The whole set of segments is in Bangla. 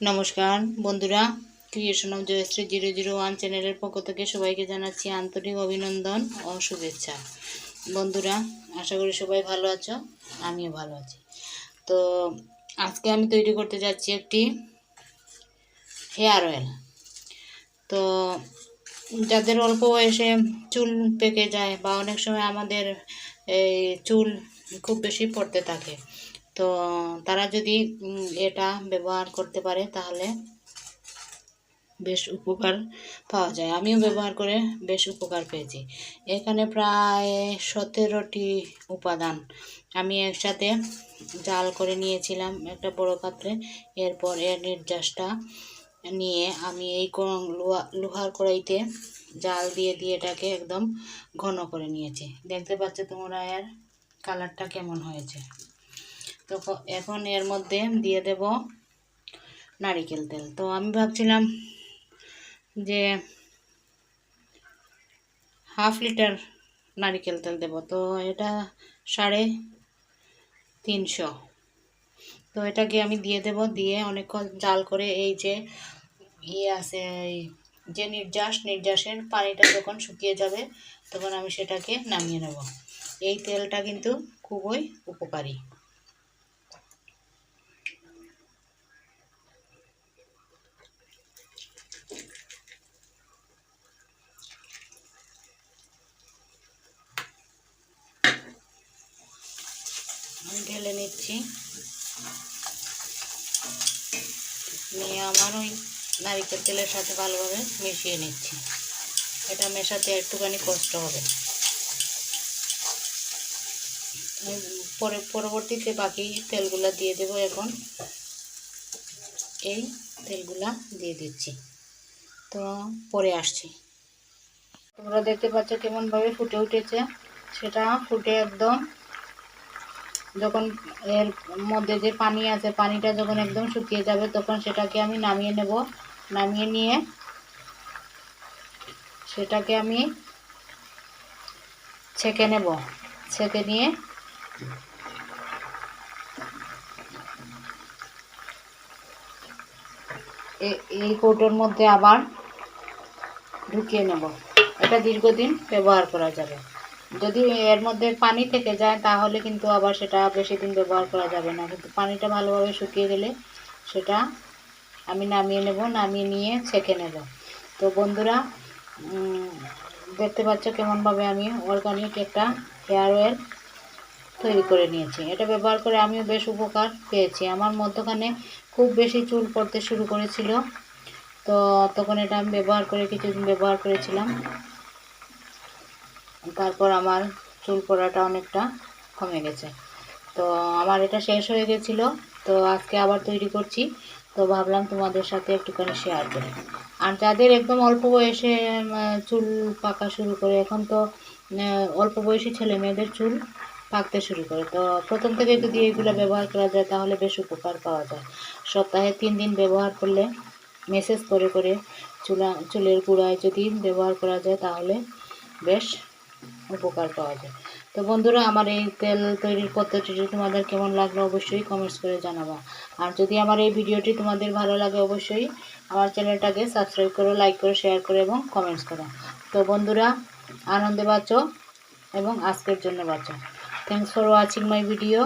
নমস্কার, বন্ধুরা, creation of Jayashree zero zero one চ্যানেলের পক্ষ থেকে সবাইকে জানাচ্ছি আন্তরিক অভিনন্দন ও শুভেচ্ছা। বন্ধুরা, আশা করি সবাই ভালো আছো, আমিও ভালো আছি। তো, আজকে আমি তৈরি করতে যাচ্ছি একটি হেয়ার অয়েল। তো, যাদের অল্প বয়সে চুল পেকে যায় বা অনেক সময় আমাদের এই চুল খুব বেশি পড়তে থাকে তো তারা যদি এটা ব্যবহার করতে পারে তাহলে বেশ উপকার পাওয়া যায়। আমিও ব্যবহার করে বেশ উপকার পেয়েছি। এখানে প্রায় সতেরোটি উপাদান আমি একসাথে জাল করে নিয়েছিলাম একটা বড় পাত্রে। এরপর এর নির্যাসটা নিয়ে আমি এই লোহা- লোহার কড়াইতে জাল দিয়ে দিয়ে এটাকে একদম ঘন করে নিয়েছি। দেখতে পাচ্ছ তোমরা এর কালারটা কেমন হয়েছে। তো এখন এর মধ্যে দিয়ে দেব নারিকেল তেল। তো আমি ভাবছিলাম যে হাফ লিটার নারিকেল তেল দেব। তো এটা সাড়ে তিনশো। তো এটাকে আমি দিয়ে দেব, দিয়ে অনেকক্ষণ জাল করে এই যে ইয়ে আছে, এই যে নির্যাস, নির্যাসের পানিটা যখন শুকিয়ে যাবে তখন আমি সেটাকে নামিয়ে নেব। এই তেলটা কিন্তু খুবই উপকারী। ঢেলে নিচ্ছি। নিয়ে আমার ওই নারিকেল তেলের সাথে ভালোভাবে মিশিয়ে নিচ্ছি। এটা মেশাতে একটুখানি কষ্ট হবে। পরে, পরবর্তীতে বাকি তেলগুলা দিয়ে দেব এখন। এই তেলগুলা দিয়ে দিচ্ছি। তো পরে আসছি। তোমরা দেখতে পাচ্ছ কেমনভাবে ফুটে উঠেছে। সেটা ফুটে একদম যখন এর মধ্যে যে পানি আছে, পানিটা যখন একদম শুকিয়ে যাবে, তখন সেটাকে আমি নামিয়ে নেব। নামিয়ে নিয়ে সেটাকে আমি ছেঁকে নেব। ছেঁকে নিয়ে এই কৌটোর মধ্যে আবার ঢুকিয়ে নেব। এটা দীর্ঘদিন ব্যবহার করা যাবে। যদি এর মধ্যে পানি থেকে যায়, তাহলে কিন্তু আবার সেটা বেশি দিন ব্যবহার করা যাবে না। কিন্তু পানিটা ভালোভাবে শুকিয়ে গেলে সেটা আমি নামিয়ে নেব, নামিয়ে নিয়ে ছেঁকে নেব। তো বন্ধুরা দেখতে পাচ্ছ কেমনভাবে আমি অর্গানিক একটা হেয়ার অয়েল তৈরি করে নিয়েছি। এটা ব্যবহার করে আমিও বেশ উপকার পেয়েছি। আমার মধ্যখানে খুব বেশি চুল পড়তে শুরু করেছিল। তো তখন এটা আমি ব্যবহার করে কিছুদিন ব্যবহার করেছিলাম। তারপর আমার চুল পড়াটা অনেকটা কমে গেছে। তো আমার এটা শেষ হয়ে গেছিল। তো আজকে আবার তৈরি করছি। তো ভাবলাম তোমাদের সাথে একটুখানি শেয়ার করি। আর যাদের একদম অল্প বয়সে চুল পাকা শুরু করে, এখন তো অল্প বয়সী ছেলে মেয়েদের চুল পাকতে শুরু করে। তো প্রথম থেকে যদি এগুলো ব্যবহার করা যায়, তাহলে বেশ উপকার পাওয়া যায়। সপ্তাহে তিন দিন ব্যবহার করলে, মেসেজ করে করে চুলা, চুলের গোড়ায় যদি ব্যবহার করা যায়, তাহলে বেশ উপকার পাওয়া যায়। তো বন্ধুরা, আমার এই তেল তৈরির পদ্ধতিটি তোমাদের কেমন লাগল অবশ্যই কমেন্টস করে জানাবা। আর যদি আমার এই ভিডিওটি তোমাদের ভালো লাগে অবশ্যই আমার চ্যানেলটাকে সাবস্ক্রাইব করো লাইক করো শেয়ার করো এবং কমেন্টস করো। তো বন্ধুরা, আনন্দে বাঁচো এবং আজকের জন্য বাঁচো। Thanks for watching my video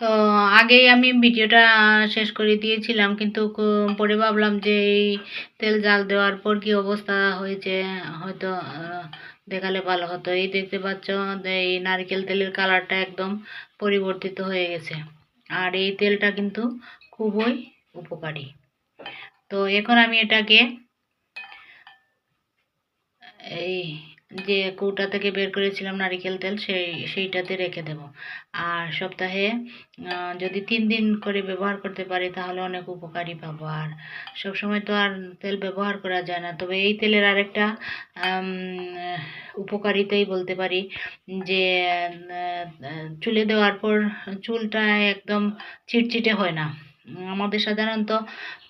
তো আগেই আমি ভিডিওটা শেষ করে দিয়েছিলাম, কিন্তু পরে ভাবলাম যে এই তেল জাল দেওয়ার পর কি অবস্থা হয়েছে, হয়তো দেখালে ভালো হতো। এই দেখতে পাচ্ছ, এই নারকেল তেলের কালারটা একদম পরিবর্তিত হয়ে গেছে। আর এই তেলটা কিন্তু খুবই উপকারী। তো এখন আমি এটাকে এই যে কৌটা থেকে বের করেছিলাম নারিকেল তেল, সেই, সেইটাতে রেখে দেব। আর সপ্তাহে যদি তিন দিন করে ব্যবহার করতে পারি, তাহলে অনেক উপকারী পাবো। আর সব সময় তো আর তেল ব্যবহার করা যায় না। তবে এই তেলের আরেকটা উপকারিতাই বলতে পারি যে চুলে দেওয়ার পর চুলটা একদম চিটচিটে হয় না। আমাদের সাধারণত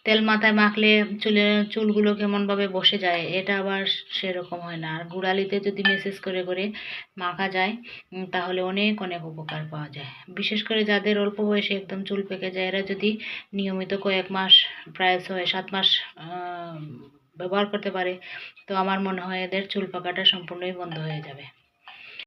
তেল মাথায় মাখলে চুলে, চুলগুলো কেমনভাবে বসে যায়, এটা আবার সেরকম হয় না। আর গুড়ালিতে যদি মেসেজ করে করে মাখা যায় তাহলে অনেক অনেক উপকার পাওয়া যায়। বিশেষ করে যাদের অল্প বয়সে একদম চুল পেকে যায়, এরা যদি নিয়মিত কয়েক মাস, প্রায় ছয়, সাত মাস ব্যবহার করতে পারে, তো আমার মনে হয় এদের চুল পাকাটা সম্পূর্ণই বন্ধ হয়ে যাবে।